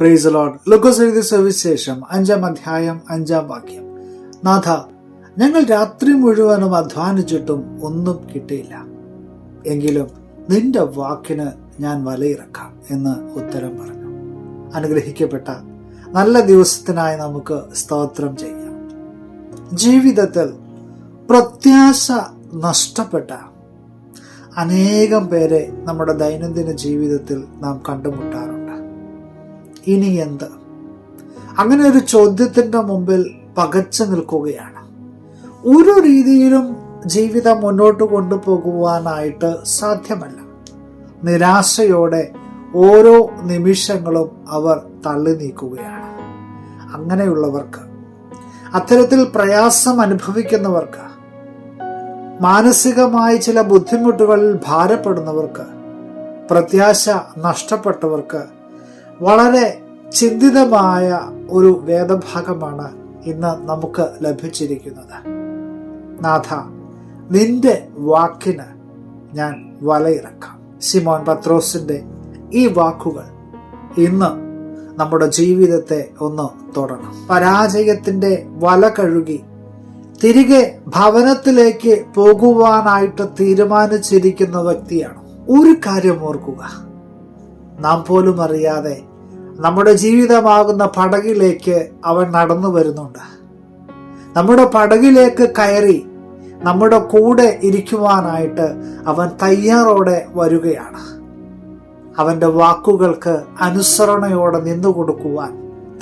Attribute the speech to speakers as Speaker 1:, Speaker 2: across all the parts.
Speaker 1: Price load Lukose സുവിശേഷം അഞ്ചാം അധ്യായം അഞ്ചാം വാക്യം. നാഥ ഞങ്ങൾ രാത്രി മുഴുവനും അധ്വാനിച്ചിട്ടും ഒന്നും കിട്ടിയില്ല. എങ്കിലും നിന്റെ വാക്കിന് ഞാൻ വലയിറക്കാം എന്ന് ഉത്തരം പറഞ്ഞു. അനുഗ്രഹിക്കപ്പെട്ട നല്ല ദിവസത്തിനായി നമുക്ക് സ്തോത്രം ചെയ്യാം. ജീവിതത്തിൽ പ്രത്യാശ നഷ്ടപ്പെട്ട അനേകം പേരെ നമ്മുടെ ദൈനംദിന ജീവിതത്തിൽ നാം കണ്ടുമുട്ടാറുണ്ട്. ഇനി എന്ത്? അങ്ങനെ ഒരു ചോദ്യത്തിന്റെ മുമ്പിൽ പകച്ചു നിൽക്കുകയാണ്. ഒരു രീതിയിലും ജീവിതം മുന്നോട്ട് കൊണ്ടുപോകുവാനായിട്ട് സാധ്യമല്ല. നിരാശയോടെ ഓരോ നിമിഷങ്ങളും അവർ തള്ളി നീക്കുകയാണ്. അങ്ങനെയുള്ളവർക്ക് അത്തരത്തിൽ പ്രയാസം അനുഭവിക്കുന്നവർക്ക് മാനസികമായി ചില ബുദ്ധിമുട്ടുകളിൽ ഭാരപ്പെടുന്നവർക്ക് പ്രത്യാശ നഷ്ടപ്പെട്ടവർക്ക് വളരെ ചിന്തിതമായ ഒരു വേദഭാഗമാണ് ഇന്ന് നമുക്ക് ലഭിച്ചിരിക്കുന്നത്. നാഥ നിന്റെ വാക്കിന് ഞാൻ വലയിറക്കാം. സിമോൻ പത്രോസിന്റെ ഈ വാക്കുകൾ ഇന്ന് നമ്മുടെ ജീവിതത്തെ ഒന്ന് തൊടണം. പരാജയത്തിന്റെ വല കഴുകി തിരികെ ഭവനത്തിലേക്ക് പോകുവാനായിട്ട് തീരുമാനിച്ചിരിക്കുന്ന വ്യക്തിയാണ്. ഒരു കാര്യം ഓർക്കുക. നാം പോലും അറിയാതെ നമ്മുടെ ജീവിതമാകുന്ന പടകിലേക്ക് അവൻ നടന്നു വരുന്നുണ്ട്. നമ്മുടെ പടകിലേക്ക് കയറി നമ്മുടെ കൂടെ ഇരിക്കുവാനായിട്ട് അവൻ തയ്യാറോടെ വരികയാണ്. അവന്റെ വാക്കുകൾക്ക് അനുസരണയോടെ നിന്നു കൊടുക്കുവാൻ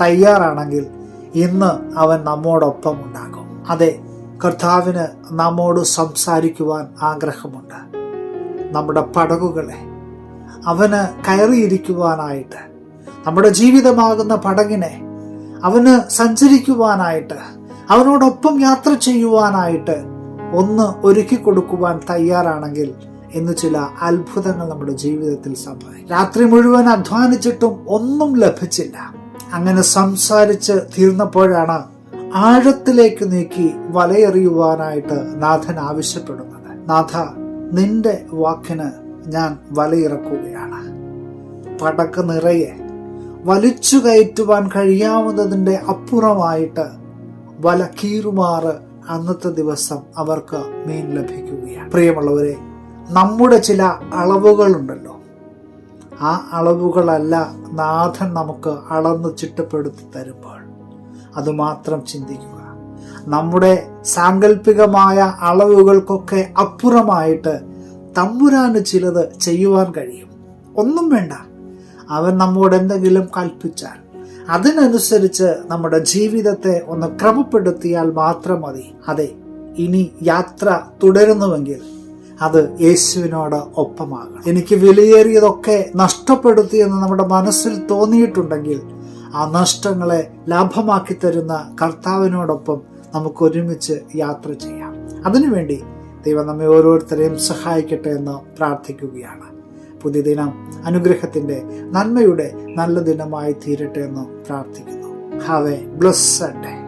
Speaker 1: തയ്യാറാണെങ്കിൽ ഇന്ന് അവൻ നമ്മോടൊപ്പം ഉണ്ടാകും. അതെ കർത്താവിന് നമ്മോട് സംസാരിക്കുവാൻ ആഗ്രഹമുണ്ട്. നമ്മുടെ പടകുകളെ അവന് കയറിയിരിക്കുവാനായിട്ട്. നമ്മുടെ ജീവിതമാകുന്ന പടകിനെ അവന് സഞ്ചരിക്കുവാനായിട്ട് അവനോടൊപ്പം യാത്ര ചെയ്യുവാനായിട്ട് ഒന്ന് ഒരുക്കി കൊടുക്കുവാൻ തയ്യാറാണെങ്കിൽ ഇന്ന് ചില അത്ഭുതങ്ങൾ നമ്മുടെ ജീവിതത്തിൽ സംഭവിക്കും. രാത്രി മുഴുവൻ അധ്വാനിച്ചിട്ടും ഒന്നും ലഭിച്ചില്ല. അങ്ങനെ സംസാരിച്ച് തീർന്നപ്പോഴാണ് ആഴത്തിലേക്ക് നീക്കി വലയെറിയുവാനായിട്ട് നാഥൻ ആവശ്യപ്പെടുന്നത്. നാഥ നിന്റെ വാക്കിന് ഞാൻ വലയിറക്കുകയാണ്. പടക്ക് നിറയെ വലിച്ചു കയറ്റുവാൻ കഴിയാവുന്നതിന്റെ അപ്പുറമായിട്ട് വല കീറുമാറ് അന്നത്തെ ദിവസം അവർക്ക് മീൻ ലഭിക്കുകയാണ്. പ്രിയമുള്ളവരെ നമ്മുടെ ചില അളവുകളുണ്ടല്ലോ. ആ അളവുകളല്ല നാഥൻ നമുക്ക് അളന്ന് ചിട്ടപ്പെടുത്തി തരുമ്പോൾ. അതുമാത്രം ചിന്തിക്കുക. നമ്മുടെ സാങ്കല്പികമായ അളവുകൾക്കൊക്കെ അപ്പുറമായിട്ട് തമ്പുരാന് ചിലത് ചെയ്യുവാൻ കഴിയും. ഒന്നും വേണ്ട. അവൻ നമ്മോട് എന്തെങ്കിലും കൽപ്പിച്ചാൽ അതിനനുസരിച്ച് നമ്മുടെ ജീവിതത്തെ ഒന്ന് ക്രമപ്പെടുത്തിയാൽ മാത്രം മതി. അതെ ഇനി യാത്ര തുടരുന്നുവെങ്കിൽ അത് യേശുവിനോട് ഒപ്പമാകണം. എനിക്ക് വിലയേറിയതൊക്കെ നഷ്ടപ്പെടുത്തി എന്ന് നമ്മുടെ മനസ്സിൽ തോന്നിയിട്ടുണ്ടെങ്കിൽ ആ നഷ്ടങ്ങളെ ലാഭമാക്കി തരുന്ന കർത്താവിനോടൊപ്പം നമുക്ക് ഒരുമിച്ച് യാത്ര ചെയ്യാം. അതിനുവേണ്ടി ദൈവം നമ്മെ ഓരോരുത്തരെയും സഹായിക്കട്ടെ എന്ന് പ്രാർത്ഥിക്കുകയാണ്. പുതിയ ദിനം അനുഗ്രഹത്തിന്റെ നന്മയുടെ നല്ല ദിനമായി തീരട്ടെ എന്ന് പ്രാർത്ഥിക്കുന്നു. Have A blessed day